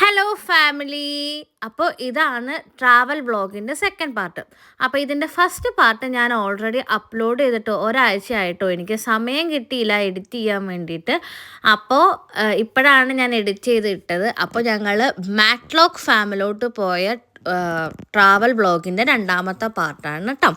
Hello family അപ്പോൾ ഇതാണ് travel വ്ളോഗിന്റെ second part അപ്പോൾ ഇതിന്റെ ഫസ്റ്റ് പാർട്ട് ഞാൻ ഓൾറെഡി അപ്ലോഡ് ചെയ്തിട്ട് ഒരാഴ്ചയായിട്ടോ. എനിക്ക് സമയം കിട്ടിയില്ല എഡിറ്റ് ചെയ്യാൻ വേണ്ടിയിട്ട്. അപ്പോൾ ഇപ്പോഴാണ് ഞാൻ എഡിറ്റ് ചെയ്തിട്ടത്. അപ്പോൾ ഞങ്ങൾ മാറ്റ്ലോക്ക് ഫാമിലോട്ട് പോയ ട്രാവൽ ബ്ലോഗിന്റെ രണ്ടാമത്തെ പാർട്ടാണ് കേട്ടോ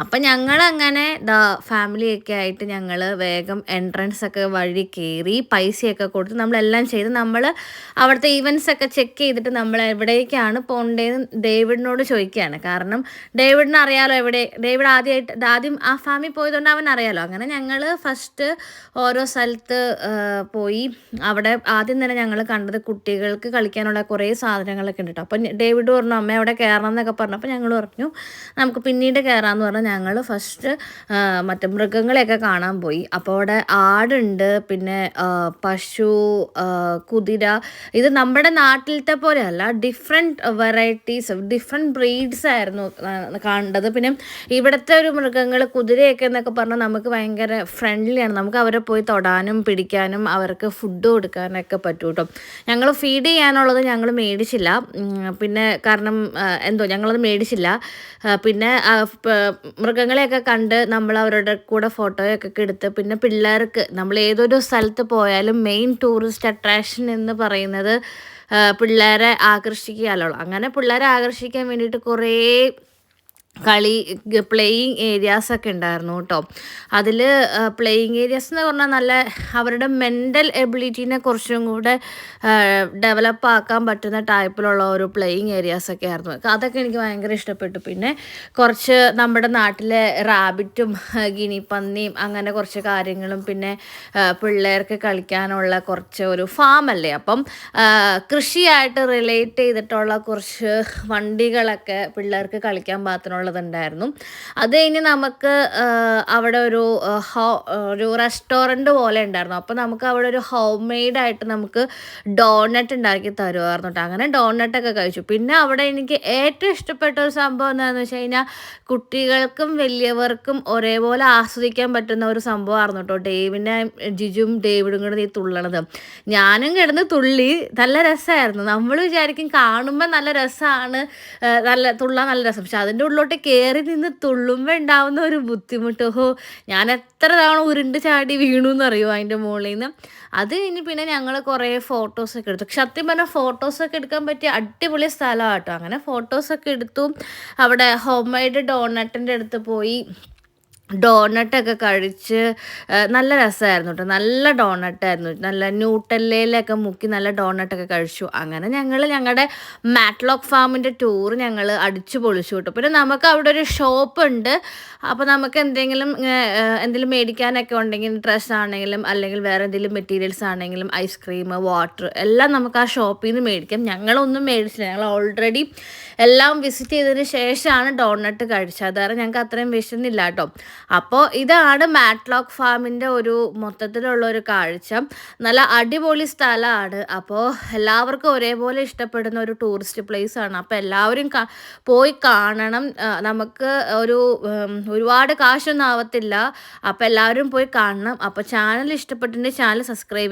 അപ്പം ഞങ്ങളങ്ങനെ ദാ ഫാമിലിയൊക്കെ ആയിട്ട് ഞങ്ങൾ വേഗം എൻട്രൻസ് ഒക്കെ വഴി കയറി പൈസയൊക്കെ കൊടുത്ത് നമ്മളെല്ലാം ചെയ്ത് നമ്മൾ അവിടുത്തെ ഈവൻസ് ഒക്കെ ചെക്ക് ചെയ്തിട്ട് നമ്മൾ എവിടേക്കാണ് പോകേണ്ടതെന്ന് ഡേവിഡിനോട് ചോദിക്കുകയാണ് കാരണം ഡേവിഡിന് അറിയാലോ എവിടെ ഡേവിഡ് ആദ്യമായിട്ട് ആദ്യം ആ ഫാമിൽ പോയതുകൊണ്ട് അവൻ അറിയാലോ. അങ്ങനെ ഞങ്ങൾ ഫസ്റ്റ് ഓരോ സ്ഥലത്ത് പോയി അവിടെ ആദ്യം തന്നെ ഞങ്ങൾ കണ്ടത് കുട്ടികൾക്ക് കളിക്കാനുള്ള കുറേ സാധനങ്ങളൊക്കെ ഉണ്ട് കേട്ടോ അപ്പം ഡേവിഡ് പറഞ്ഞു അമ്മ അവിടെ കയറണം എന്നൊക്കെ പറഞ്ഞപ്പോൾ ഞങ്ങൾ പറഞ്ഞു നമുക്ക് പിന്നീട് കയറാമെന്ന് പറഞ്ഞാൽ ഞങ്ങൾ ഫസ്റ്റ് മറ്റേ മൃഗങ്ങളെയൊക്കെ കാണാൻ പോയി. അപ്പോൾ അവിടെ ആടുണ്ട് പിന്നെ പശു കുതിര. ഇത് നമ്മുടെ നാട്ടിലത്തെ പോലെയല്ല ഡിഫറെന്റ് വെറൈറ്റീസ് ഡിഫറെന്റ് ബ്രീഡ്സ് ആയിരുന്നു കണ്ടത്. പിന്നെ ഇവിടുത്തെ ഒരു മൃഗങ്ങൾ കുതിരയൊക്കെ എന്നൊക്കെ പറഞ്ഞാൽ നമുക്ക് ഭയങ്കര ഫ്രണ്ട്ലിയാണ് നമുക്ക് അവരെ പോയി തൊടാനും പിടിക്കാനും അവർക്ക് ഫുഡ് കൊടുക്കാനൊക്കെ പറ്റും കേട്ടോ ഞങ്ങൾ ഫീഡ് ചെയ്യാനുള്ളത് ഞങ്ങൾ മേടിച്ചില്ല. പിന്നെ കാരണം കാരണം എന്തോ ഞങ്ങളത് മേടിച്ചില്ല. പിന്നെ മൃഗങ്ങളെയൊക്കെ കണ്ട് നമ്മൾ അവരുടെ കൂടെ ഫോട്ടോയൊക്കെ എടുത്ത് പിന്നെ പിള്ളേർക്ക് നമ്മൾ ഏതൊരു സ്ഥലത്ത് പോയാലും മെയിൻ ടൂറിസ്റ്റ് അട്രാക്ഷൻ എന്ന് പറയുന്നത് പിള്ളേരെ ആകർഷിക്കാമല്ലോ അങ്ങനെ പിള്ളേരെ ആകർഷിക്കാൻ വേണ്ടിയിട്ട് കുറേ കളി പ്ലേയിങ് ഏരിയാസൊക്കെ ഉണ്ടായിരുന്നു കേട്ടോ അതിൽ പ്ലേയിങ് ഏരിയാസ് എന്ന് പറഞ്ഞാൽ നല്ല അവരുടെ മെന്റൽ എബിലിറ്റീനെ കുറച്ചും കൂടെ ഡെവലപ്പ് ആക്കാൻ പറ്റുന്ന ടൈപ്പിലുള്ള ഒരു പ്ലേയിങ് ഏരിയാസൊക്കെ ആയിരുന്നു. അതൊക്കെ എനിക്ക് ഭയങ്കര ഇഷ്ടപ്പെട്ടു. പിന്നെ കുറച്ച് നമ്മുടെ നാട്ടിലെ റാബിറ്റും ഗിനിപ്പന്നിയും അങ്ങനെ കുറച്ച് കാര്യങ്ങളും പിന്നെ പിള്ളേർക്ക് കളിക്കാനുള്ള കുറച്ച് ഒരു ഫാം അല്ലേ അപ്പം കൃഷിയായിട്ട് റിലേറ്റ് ചെയ്തിട്ടുള്ള കുറച്ച് വണ്ടികളൊക്കെ പിള്ളേർക്ക് കളിക്കാൻ പാകത്തിനുള്ള ഉള്ളതുണ്ടായിരുന്നു അത് കഴിഞ്ഞ് നമുക്ക് അവിടെ ഒരു ഒരു റെസ്റ്റോറന്റ് പോലെ ഉണ്ടായിരുന്നു. അപ്പോൾ നമുക്ക് അവിടെ ഒരു ഹോം മെയ്ഡായിട്ട് നമുക്ക് ഡോണറ്റ് ഉണ്ടാക്കി തരുമായിരുന്നു കേട്ടോ അങ്ങനെ ഡോണറ്റൊക്കെ കഴിച്ചു. പിന്നെ അവിടെ എനിക്ക് ഏറ്റവും ഇഷ്ടപ്പെട്ട ഒരു സംഭവം എന്താണെന്ന് വെച്ച് കഴിഞ്ഞാൽ കുട്ടികൾക്കും വലിയവർക്കും ഒരേപോലെ ആസ്വദിക്കാൻ പറ്റുന്ന ഒരു സംഭവമായിരുന്നു കേട്ടോ ഡേവിനെ ജിജും ഡേവിഡും കൂടെ നീ തുള്ളണത്. ഞാനും കിടന്ന് തുള്ളി. നല്ല രസമായിരുന്നു നമ്മൾ വിചാരിക്കും കാണുമ്പോൾ നല്ല രസമാണ് നല്ല തുള്ളാൻ നല്ല രസം. പക്ഷെ അതിന്റെ ഉള്ളിലോട്ട് അങ്ങോട്ട് കയറി നിന്ന് തുള്ളുമ്പോൾ ഉണ്ടാവുന്ന ഒരു ബുദ്ധിമുട്ട്. ഓഹോ ഞാൻ എത്ര തവണ ഉരുണ്ട് ചാടി വീണു എന്നറിയോ അതിന്റെ മുകളിൽ നിന്ന് അത് കഴിഞ്ഞ് പിന്നെ ഞങ്ങൾ കുറേ ഫോട്ടോസൊക്കെ എടുത്തു. സത്യം പറഞ്ഞാൽ ഫോട്ടോസൊക്കെ എടുക്കാൻ പറ്റിയ അടിപൊളി സ്ഥലമാണ് കേട്ടോ. അങ്ങനെ ഫോട്ടോസൊക്കെ എടുത്തു. അവിടെ ഹോം മെയ്ഡ് ഡോണട്ടിന്റെ അടുത്ത് പോയി. ഡോണട്ടൊക്കെ കഴിച്ച് നല്ല രസമായിരുന്നു കേട്ടോ നല്ല ഡോണട്ടായിരുന്നു നല്ല ന്യൂട്ടല്ലയിലൊക്കെ മുക്കി നല്ല ഡോണട്ടൊക്കെ കഴിച്ചു. അങ്ങനെ ഞങ്ങൾ ഞങ്ങളുടെ മാറ്റ്ലോക്ക് ഫാമിന്റെ ടൂർ ഞങ്ങൾ അടിച്ചു പൊളിച്ചു കേട്ടോ പിന്നെ നമുക്ക് അവിടെ ഒരു ഷോപ്പ് ഉണ്ട്. അപ്പോൾ നമുക്ക് എന്തെങ്കിലും എന്തെങ്കിലും മേടിക്കാനൊക്കെ ഉണ്ടെങ്കിൽ ഡ്രസ്സ് ആണെങ്കിലും അല്ലെങ്കിൽ വേറെ എന്തെങ്കിലും മെറ്റീരിയൽസ് ആണെങ്കിലും ഐസ്ക്രീം വാട്ടർ എല്ലാം നമുക്ക് ആ ഷോപ്പിൽ നിന്ന് മേടിക്കാം. ഞങ്ങളൊന്നും മേടിച്ചില്ല. ഞങ്ങൾ ഓൾറെഡി എല്ലാം വിസിറ്റ് ചെയ്തതിന് ശേഷമാണ് ഡോണട്ട് കഴിച്ചത്. അതായത് ഞങ്ങൾക്ക് അത്രയും വിശന്നില്ല കേട്ടോ അപ്പോൾ ഇതാണ് മാറ്റ്ലോക്ക് ഫാമിന്റെ ഒരു മൊത്തത്തിലുള്ള ഒരു കാഴ്ച. നല്ല അടിപൊളി സ്ഥലമാണ്. അപ്പോൾ എല്ലാവർക്കും ഒരേപോലെ ഇഷ്ടപ്പെടുന്ന ഒരു ടൂറിസ്റ്റ് പ്ലേസ് ആണ്. അപ്പോൾ എല്ലാവരും പോയി കാണണം. നമുക്ക് ഒരു ഒരുപാട് കാശൊന്നും ആവത്തില്ല. അപ്പോൾ എല്ലാവരും പോയി കാണണം. അപ്പോൾ ചാനൽ ഇഷ്ടപ്പെട്ടിട്ടുണ്ടെങ്കിൽ ചാനൽ സബ്സ്ക്രൈബ്